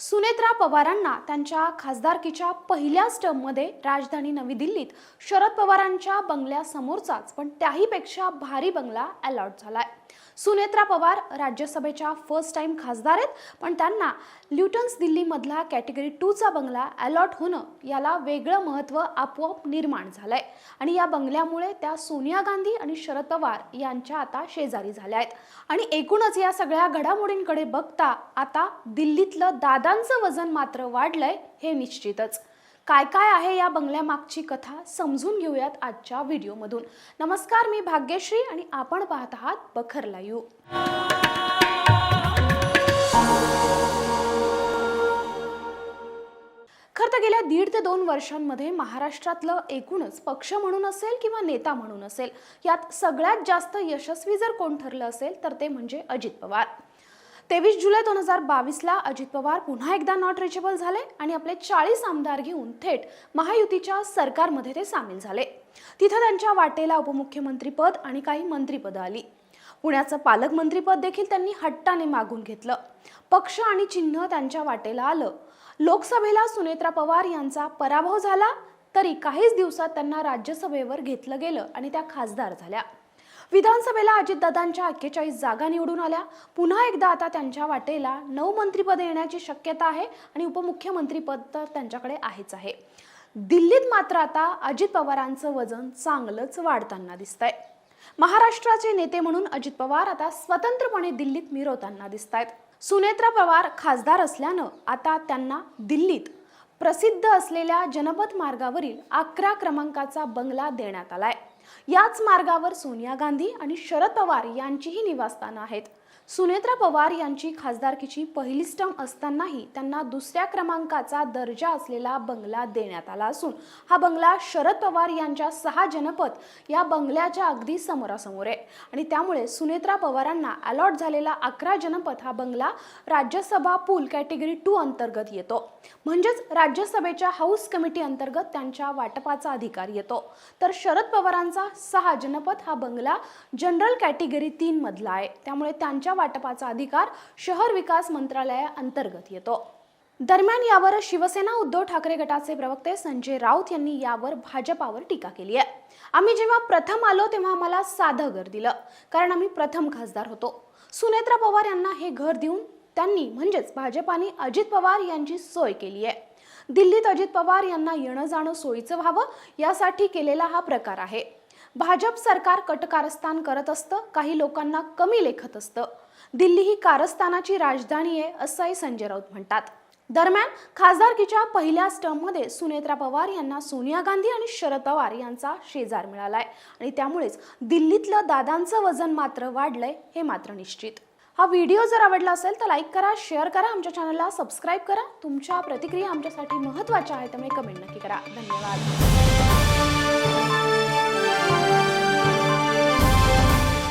सुनेत्रा पवारांना त्यांच्या खासदारकीच्या पहिल्याच टर्ममध्ये राजधानी नवी दिल्लीत शरद पवारांच्या बंगल्यासमोरचाच पण त्याहीपेक्षा भारी बंगला अलॉट झालाय. सुनेत्रा पवार राज्यसभेच्या फर्स्ट टाइम खासदार आहेत पण त्यांना ल्युटन्स दिल्लीमधला कॅटेगरी टूचा बंगला अलॉट होणं याला वेगळं महत्त्व आपोआप निर्माण झालंय. आणि या बंगल्यामुळे त्या सोनिया गांधी आणि शरद पवार यांच्या आता शेजारी झाल्या आहेत. आणि एकूणच या सगळ्या घडामोडींकडे बघता आता दिल्लीतलं दादांचं वजन मात्र वाढलंय हे निश्चितच. काय काय आहे या बंगल्यामागची कथा समजून घेऊयात आजच्या व्हिडिओमधून. नमस्कार मी भाग्यश्री आणि आपण पाहत आहात बखर लायू खरं तर गेल्या दीड ते दोन वर्षांमध्ये महाराष्ट्रातलं एकूणच पक्ष म्हणून असेल किंवा नेता म्हणून असेल यात सगळ्यात जास्त यशस्वी जर कोण ठरलं असेल तर ते म्हणजे अजित पवार. तेवीस जुलै दोन हजार बावीसला अजित पवार पुन्हा एकदा नॉट रिचेबल झाले आणि आपले चाळीस आमदार घेऊन थेट महायुतीच्या सरकारमध्ये ते सामील झाले. तिथं त्यांच्या वाटेला उपमुख्यमंत्रीपद आणि काही मंत्रीपदं आली. पुण्याचं पालकमंत्रीपद देखील त्यांनी हट्टाने मागून घेतलं. पक्ष आणि चिन्ह त्यांच्या वाटेला आलं. लोकसभेला सुनेत्रा पवार यांचा पराभव झाला तरी काहीच दिवसात त्यांना राज्यसभेवर घेतलं गेलं आणि त्या खासदार झाल्या. विधानसभेला अजितदादांच्या अठ्ठेचाळीस जागा निवडून आल्या. पुन्हा एकदा आता त्यांच्या वाटेला नऊ मंत्रीपद येण्याची शक्यता आहे आणि उपमुख्यमंत्रीपद तर त्यांच्याकडे आहेच आहे. दिल्लीत मात्र आता अजित पवारांचं वजन चांगलंच वाढताना दिसतंय. महाराष्ट्राचे नेते म्हणून अजित पवार आता स्वतंत्रपणे दिल्लीत मिरवताना दिसत आहेत सुनेत्रा पवार खासदार असल्यानं आता त्यांना दिल्लीत प्रसिद्ध असलेल्या जनपथ मार्गावरील अकरा क्रमांकाचा बंगला देण्यात आलाय. याच मार्गावर सोनिया गांधी आणि शरद पवार यांचीही निवासस्थानं आहेत. सुनेत्रा पवार यांची खासदारकीची पहिली स्टम असतानाही त्यांना दुसऱ्या क्रमांकाचा दर्जा असलेला बंगला देण्यात आला असून हा बंगला शरद पवार यांच्या सहा जनपद या बंगल्याच्या अगदी समोरासमोर आहे. आणि त्यामुळे सुनेत्रा पवारांना अलॉट झालेला अकरा जनपद हा बंगला राज्यसभा पूल कॅटेगरी टू अंतर्गत येतो. म्हणजेच राज्यसभेच्या हाऊस कमिटी अंतर्गत त्यांच्या वाटपाचा अधिकार येतो. तर शरद पवारांचा सहा जनपद हा बंगला जनरल कॅटेगरी तीन मधला आहे. त्यामुळे त्यांच्या वाटपाचा अधिकार शहर विकास मंत्रालया अंतर्गत येतो. दरम्यान यावर शिवसेना उद्धव ठाकरे गटाचे प्रवक्ते संजय राऊत यांनी यावर भाजपावर टीका केली आहे. आम्ही जेव्हा प्रथम आलो तेव्हा आम्हाला साधं घर दिलं कारण आम्ही प्रथम खासदार होतो. सुनेत्रा पवार यांना हे घर देऊन त्यांनी म्हणजेच भाजपाने अजित पवार यांची सोय केली आहे. दिल्लीत अजित पवार यांना येणं जाणं सोयीचं व्हावं यासाठी केलेला हा प्रकार आहे. भाजप सरकार कटकारस्थान करत असतं काही लोकांना कमी लेखत असतं. दिल्ली ही कारस्थानाची राजधानी आहे असंही संजय राऊत म्हणतात. दरम्यान खासदारकीच्या पहिल्या स्टंपमध्ये सुनेत्रा पवार यांना सोनिया गांधी आणि शरद पवार यांचा शेजार मिळालाय. आणि त्यामुळेच दिल्लीतलं दादांचं वजन मात्र वाढलंय हे मात्र निश्चित. हा व्हिडिओ जर आवडला असेल तर लाईक करा शेअर करा आमच्या चॅनलला सबस्क्राईब करा. तुमच्या प्रतिक्रिया आमच्यासाठी महत्त्वाच्या आहेत त्यामुळे कमेंट नक्की करा. धन्यवाद.